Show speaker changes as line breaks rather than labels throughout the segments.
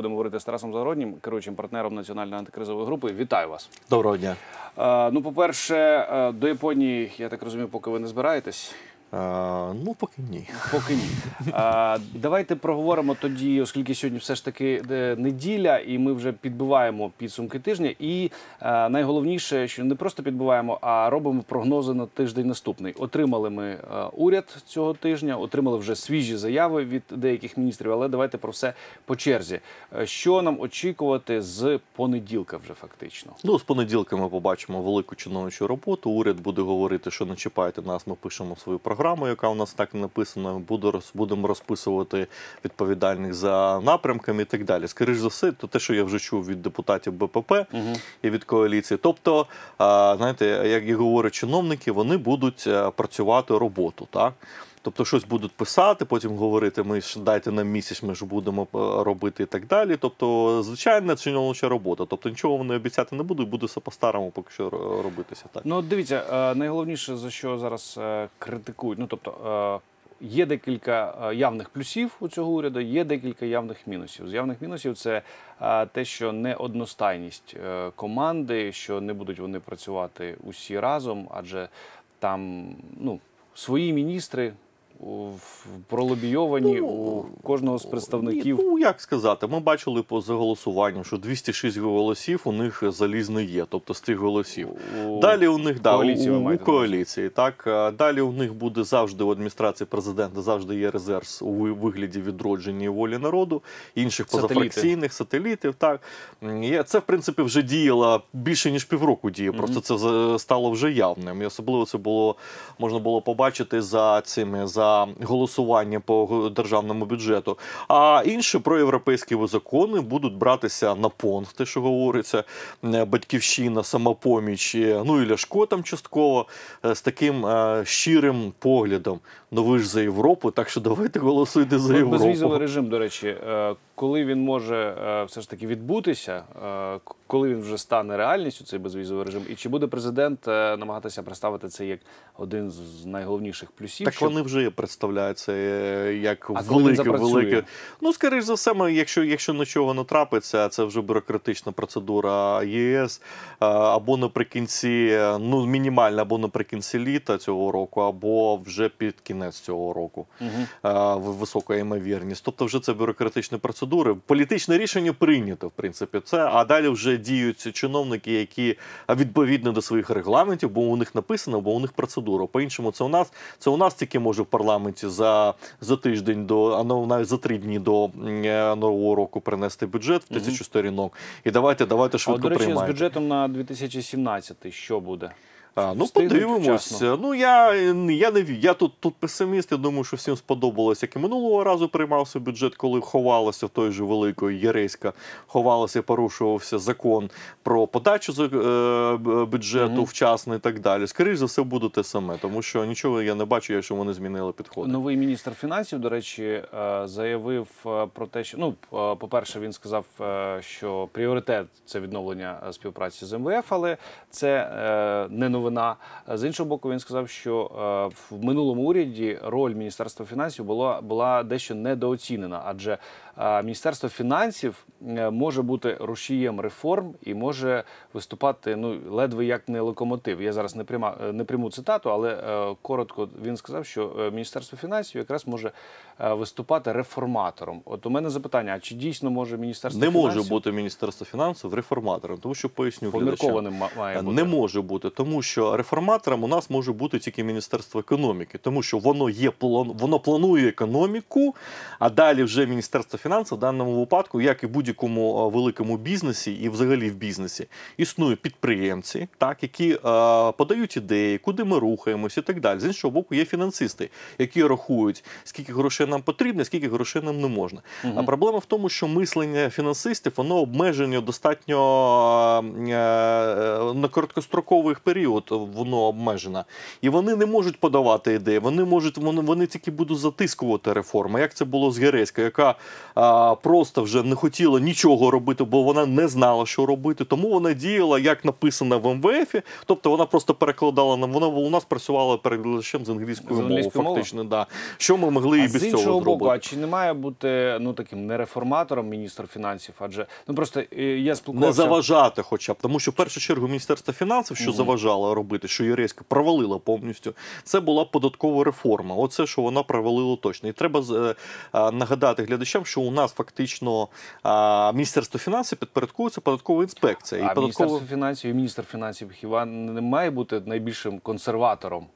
Будемо говорити з Тарасом Загороднім, керуючим партнером національної антикризової групи. Вітаю вас.
Доброго дня.
Е, ну, по-перше, е, до Японії, я так розумію, поки ви не збираєтесь.
А, ну, поки ні.
Поки ні. А, давайте проговоримо тоді, оскільки сьогодні все ж таки е, неділя, і ми вже підбиваємо підсумки тижня. І е, найголовніше, що не просто підбиваємо, а робимо прогнози на тиждень наступний. Отримали ми е, уряд цього тижня, отримали вже свіжі заяви від деяких міністрів. Але давайте про все по черзі. Що нам очікувати з понеділка, вже фактично?
Ну, з понеділка ми побачимо велику чиновничу роботу. Уряд буде говорити, що не чіпайте нас, ми пишемо свою програму, яка у нас так написана. Буду будемо розписувати відповідальних за напрямками і так далі. Скоріше за все, то те, що я вже чув від депутатів БПП і від коаліції. Тобто, знаєте, як і говорять чиновники, вони будуть е, працювати роботу, так? Тобто щось будуть писати, потім говорити, ми ж дайте нам місяць, ми ж будемо е, робити і так далі. Тобто, звичайна чиновнича робота. Тобто нічого вони обіцяти не будуть, буде все по-старому поки що робитися. Так.
Ну, дивіться, е, найголовніше за що зараз е, критикують. Ну тобто є декілька явних плюсів у цього уряду, є декілька явних мінусів. З явних мінусів це те, що неодностайність команди, що не будуть вони працювати усі разом, адже там ну, свої міністри. В- Пролобійовані
Ну,
у кожного з представників
Ні, ну як сказати, ми бачили по заголосуванню, що 206 голосів у них залізно є, тобто з тих голосів.
у
Далі у них да,
коаліції
у, у коаліції. Так далі у них буде завжди у адміністрації президента завжди є резерв у вигляді відродження і волі народу, інших
Сателіти.
позафракційних сателітів. Так це в принципі вже діяло більше ніж півроку. Діє. Просто це стало вже явним. І особливо це було можна було побачити за цими за голосування по державному бюджету. А інші проєвропейські закони будуть братися на понт, те, що говориться, е, батьківщина, самопоміч, ну і Ляшко там частково е, з таким е, щирим поглядом. Ну ви ж за Європу, так що давайте голосуйте за Європу.
Безвізовий режим, до речі, коли він може все ж таки відбутися, коли він вже стане реальністю, цей безвізовий режим, і чи буде президент намагатися представити це як один з найголовніших плюсів?
Так
щоб-
вони вже це е, як велике, велике. Ну, скоріш за все, ми, якщо, якщо нічого не трапиться, це вже бюрократична процедура ЄС або наприкінці, е, ну мінімальна, або наприкінці літа цього року, або вже під кінець цього року. В- Висока ймовірність. Тобто, вже це бюрократичні процедури. Політичне рішення прийнято, в принципі, це. А далі вже діють чиновники, які відповідно до своїх регламентів, бо у них написано, бо у них процедура. По-іншому, це у нас це у нас тільки може в парламенті за, за тиждень до а ну, навіть за три дні до е, нового року принести бюджет в тисячу сторінок. І давайте, давайте
А от, до речі, з бюджетом на 2017 що буде?
А, ну
Встигнуть
подивимось.
вчасно?
Ну я, я не я тут, тут песиміст. Я думаю, що всім сподобалось, як і минулого разу приймався бюджет, коли ховалося в той же великої Єреська, ховалося і порушувався закон про подачу е, бюджету
Мгм.
вчасно і так далі. Скоріше за все буде те саме, тому що нічого я не бачу, якщо вони змінили підходи.
Новий міністр фінансів, до речі, е, заявив е, про те, що ну, по-перше, він сказав, що пріоритет це відновлення співпраці з МВФ, але це не новина. З іншого боку, він сказав, що е, в минулому уряді роль Міністерства фінансів була, була дещо недооцінена, адже е, Міністерство фінансів е, може бути рушієм реформ і може виступати ну ледве як не локомотив. Я зараз не пряма не пряму цитату, але е, коротко він сказав, що е, Міністерство фінансів якраз може е, виступати реформатором. От у мене запитання: а чи дійсно може міністерство
Не може бути Міністерство фінансів реформатором, тому що поясню глядачам.
має бути?
Не може бути, тому що реформатором у нас може бути тільки Міністерство економіки, тому що воно є воно планує економіку, а далі вже Міністерство фінансів в даному випадку, як і в будь-якому е, великому бізнесі, і взагалі в бізнесі, існують підприємці, так які е, подають ідеї, куди ми рухаємось і так далі. З іншого боку, є фінансисти, які рахують, скільки грошей нам потрібно, скільки грошей нам не можна. А проблема в тому, що мислення фінансистів воно обмеження достатньо е, е, на короткостроковий період воно обмежено. І вони не можуть подавати ідеї, вони можуть, вони, вони тільки будуть затискувати реформи. Як це було з Гереська, яка просто вже не хотіла нічого робити, бо вона не знала, що робити. Тому вона діяла, як написано в МВФ, тобто вона просто перекладала нам. Вона у нас працювала перекладачем з англійської
З
мови,
англійської мови?
фактично. Да. Що ми могли і
А
без
з
цього
іншого боку, а чи не має бути ну таким не реформатором міністр фінансів? Адже ну просто е, я
Не
спілкувався.
заважати, хоча б тому, що в першу чергу Міністерство фінансів, що заважало робити, що Єреська провалила повністю, це була податкова реформа. Оце що вона провалила точно. І треба з- е, нагадати глядачам, що у нас фактично а, Міністерство фінансів підпорядкується податкова інспекція.
А
податкова...
Міністерство фінансів і міністр фінансів хіба не має бути найбільшим консерватором?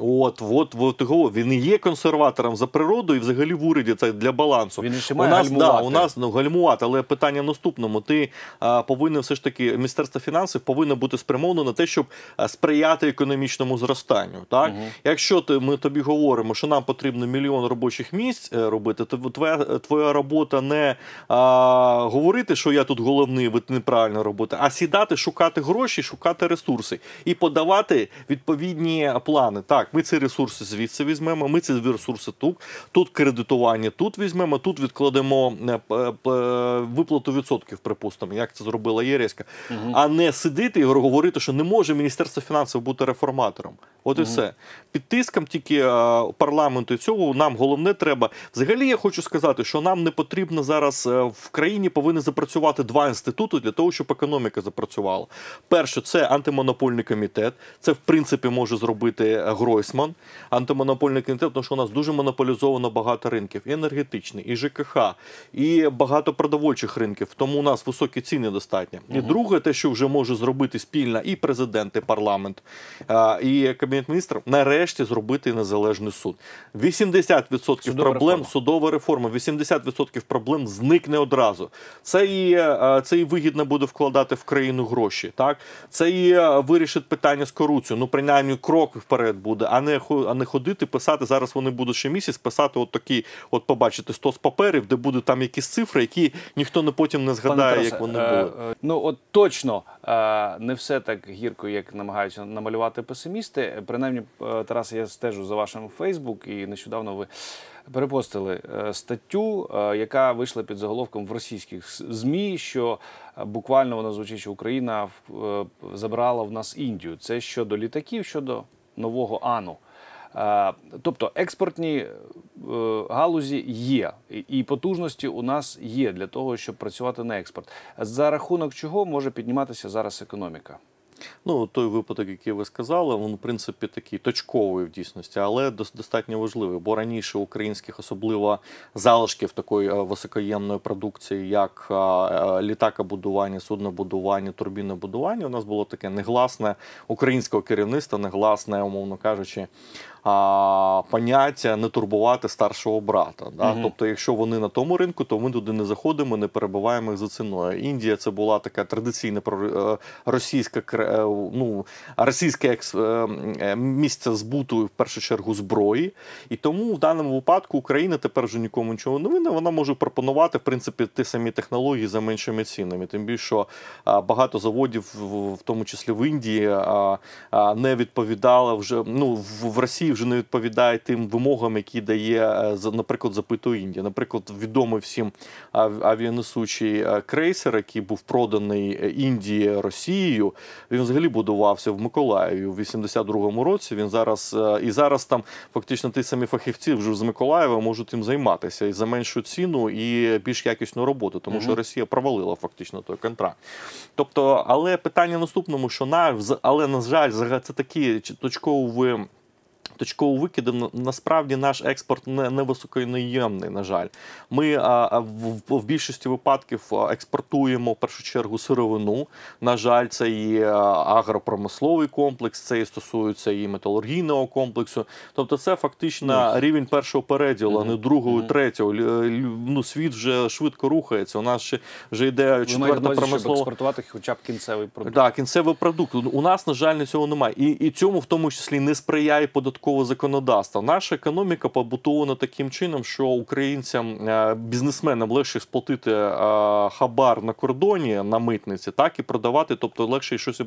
От, от, от його він і є консерватором за природу, і взагалі в уряді це для балансу.
Він ще
у
має
нас, да, у нас ну, гальмувати, але питання в наступному. Ти а, повинен все ж таки, Міністерство фінансів повинно бути спрямовано на те, щоб сприяти економічному зростанню. Так? Якщо ти, ми тобі говоримо, що нам потрібно мільйон робочих місць е, робити, то твоя, твоя робота не а, говорити, що я тут головний, ви неправильно робите, а сідати, шукати гроші, шукати ресурси і подавати відповідні плани. Так, ми ці ресурси звідси візьмемо, ми ці ресурси тут, тут кредитування тут візьмемо, тут відкладемо е, п- п- виплату відсотків, припустимо, як це зробила Єреська, а не сидіти і говорити, що не може Міністерство фінансів бути реформатором. От і все. Під тиском тільки е, парламенту і цього нам головне треба. Взагалі, я хочу сказати, що нам не потрібно зараз е, в країні повинні запрацювати два інститути для того, щоб економіка запрацювала. Перше, це антимонопольний комітет. Це в принципі може зробити е, Гройсман. Антимонопольний комітет, тому що у нас дуже монополізовано багато ринків: і енергетичний, і ЖКХ, і багато продовольчих ринків. Тому у нас високі ціни достатньо. І друге, те, що вже може зробити спільно і президент, і парламент, і кабінет міністрів, нарешті зробити незалежний суд. 80%
Судова
проблем
реформа.
судова реформа, 80% проблем зникне одразу. Це і, е, це і вигідно буде вкладати в країну гроші. Так? Це і е, вирішить питання з корупцією. Ну, принаймні, крок вперед буде, а не, а не ходити, писати. Зараз вони будуть ще місяць писати от такі, от побачите, 100 з паперів, де будуть там якісь цифри, які ніхто не потім не згадає,
Пане
як вони
е,
були.
е, Ну от точно е, не все так гірко, як намагаються намалювати песимісти. Принаймні, е, Тарасе, я стежу за вашим Фейсбук, і нещодавно ви перепостили е, статтю, е, яка вийшла під заголовком в російських змі, що буквально вона звучить, що Україна забрала в нас Індію. Це щодо літаків, щодо нового Ану. Е, Тобто експортні е, галузі є, і- і потужності у нас є для того, щоб працювати на експорт. За рахунок чого може підніматися зараз економіка?
Ну, той випадок, який ви сказали, він, в принципі, такий точковий в дійсності, але достатньо важливий. Бо раніше українських, особливо залишків такої е, високоємної продукції, як е, е, літакобудування, суднобудування, турбінобудування, у нас було таке негласне українського керівництва, негласне, умовно кажучи, а, поняття не турбувати старшого брата. Да?
Мгм.
Тобто, якщо вони на тому ринку, то ми туди не заходимо, не перебуваємо їх за ціною. Індія це була така традиційна е, російська е, ну, російське екс- е, місце збуту в першу чергу зброї. І тому в даному випадку Україна тепер вже нікому нічого не винна. Вона може пропонувати в принципі ті самі технології за меншими цінами. Тим більше що багато заводів, в- тому числі в Індії, не відповідало вже. Ну в Росії вже не відповідає тим вимогам, які дає, е, наприклад, запитує Індія. Наприклад, відомий всім авіанесучий е, крейсер, який був проданий е, Індії Росією. Він взагалі будувався в Миколаєві у 82-му році. Він зараз і зараз там фактично ті самі фахівці вже з Миколаєва можуть їм займатися і за меншу ціну і більш якісну роботу, тому що Росія провалила фактично той контракт. Тобто, але питання наступному, що на але на жаль, це такі точкові. Точково викиди насправді наш експорт не, не високонаємний, на жаль. Ми а, в, в більшості випадків експортуємо в першу чергу сировину. На жаль, це і агропромисловий комплекс, це і стосується і металургійного комплексу. Тобто, це фактично рівень першого переділу, а не
Мгм.
другого,
Мгм.
третього. Лю- лю- Ну, світ вже швидко рухається. У нас ще вже йде четверта промислова.
експортувати хоча б кінцевий продукт.
Так, кінцевий продукт. У нас, на жаль, цього немає. І, і цьому в тому числі не сприяє податкова податкове законодавство. Наша економіка побутована таким чином, що українцям, е, бізнесменам легше сплатити е, хабар на кордоні на митниці, так і продавати, тобто легше щось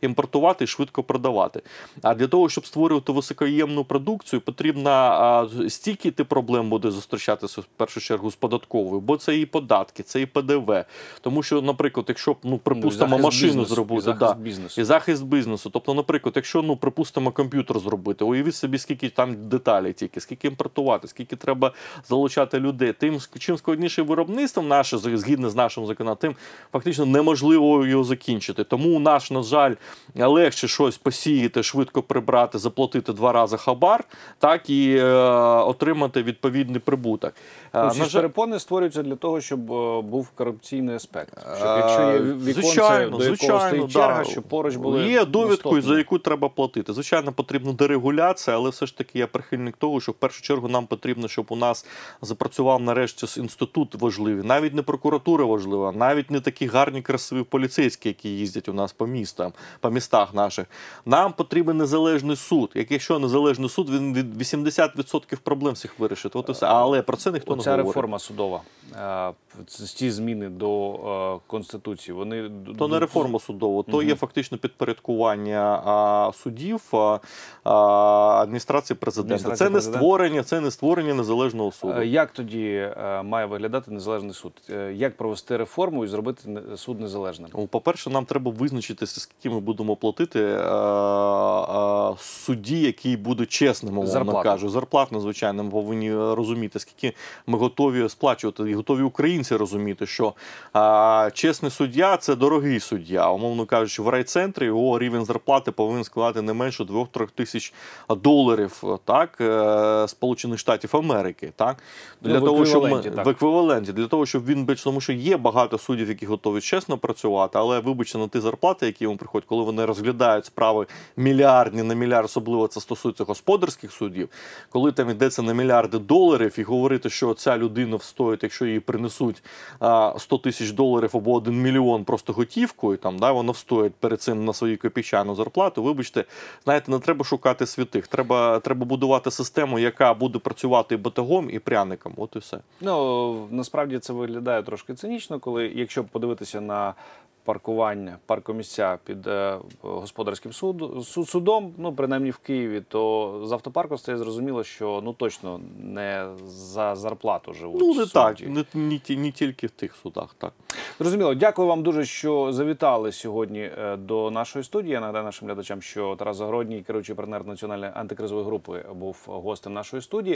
імпортувати і швидко продавати. А для того, щоб створювати високоємну продукцію, потрібно стільки ти проблем буде зустрічатися в першу чергу з податковою, бо це і податки, це і ПДВ. Тому що, наприклад, якщо ну припустимо машину
бізнесу, і
зробити,
захист
да,
бізнесу.
і захист бізнесу. Тобто, наприклад, якщо ну припустимо комп'ютер зробити, уявіть собі, скільки там деталей тільки, скільки імпортувати, скільки треба залучати людей. Тим чим складніше виробництво наше згідно з нашим законом, тим фактично неможливо його закінчити. Тому у нас, на жаль, легше щось посіяти, швидко прибрати, заплатити два рази хабар, так і е, отримати відповідний прибуток. Е,
Ну, ці
жаль,
перепони створюються для того, щоб е, був корупційний аспект. Щоб якщо є
Е,
віконце,
звичайно,
до якого
звичайно,
стоїть черга,
да.
щоб поруч були
Є
наступні.
за яку треба платити. Звичайно, потрібна дерегуляція, але все ж таки я прихильник того, що в першу чергу нам потрібно, щоб у нас запрацював нарешті інститут важливий, навіть не прокуратура важлива, навіть не такі гарні, красиві поліцейські, які їздять у нас по містам, по містах наших. Нам потрібен незалежний суд. Як якщо незалежний суд, він від 80% проблем всіх вирішить. От і все. Але про це ніхто не
Оця
говорить.
реформа судова, е, ці зміни до е, конституції, вони
То не реформа судова, то
Мгм.
є фактично підпорядкування судів адміністрації президента.
Адміністрації
це не створення, це не створення незалежного суду.
Е, Як тоді е, має виглядати незалежний суд? Е, Як провести реформу і зробити суд незалежним?
Ну, По-перше, нам треба визначитися, скільки ми будемо платити судді, який буде чесним,
Зарплату.
кажу. Зарплатно, звичайно, ми повинні розуміти, скільки ми готові сплачувати, і готові українці розуміти, що чесний суддя це дорогий суддя. Умовно кажучи, в райцентрі його рівень зарплати повинен складати не менше 2-3 тисяч доларів, так, е, Сполучених Штатів Америки. Так?
Ну,
Для
в
того, щоб ми,
так.
в еквіваленті, для того, щоб він більш, тому що є багато суддів, які готові чесно працювати, але вибачте на ті зарплати, які йому приходять, коли вони розглядають справи мільярдні на мільярд, особливо це стосується господарських суддів, коли там йдеться на мільярди доларів, і говорити, що ця людина встоїть, якщо їй принесуть а, 100 тисяч доларів або 1 мільйон просто готівкою, там да вона встоїть перед цим на свою копійчану зарплату. Вибачте, знаєте, не треба шукати святих. Треба, треба будувати систему, яка буде працювати і батогом, і пряником. От і все.
Ну насправді це виглядає трошки цинічно, коли якщо подивитися на паркування, паркомісця під е, господарським суд, суд, судом, ну принаймні в Києві, то з автопарку стає зрозуміло, що ну точно не за зарплату живуть.
Ну не
судді.
так, не, не, не тільки в тих судах. Так.
Зрозуміло. Дякую вам дуже, що завітали сьогодні е, до нашої студії. Я нагадаю нашим глядачам, що Тарас Загородній, керуючий партнер національної антикризової групи, був гостем нашої студії.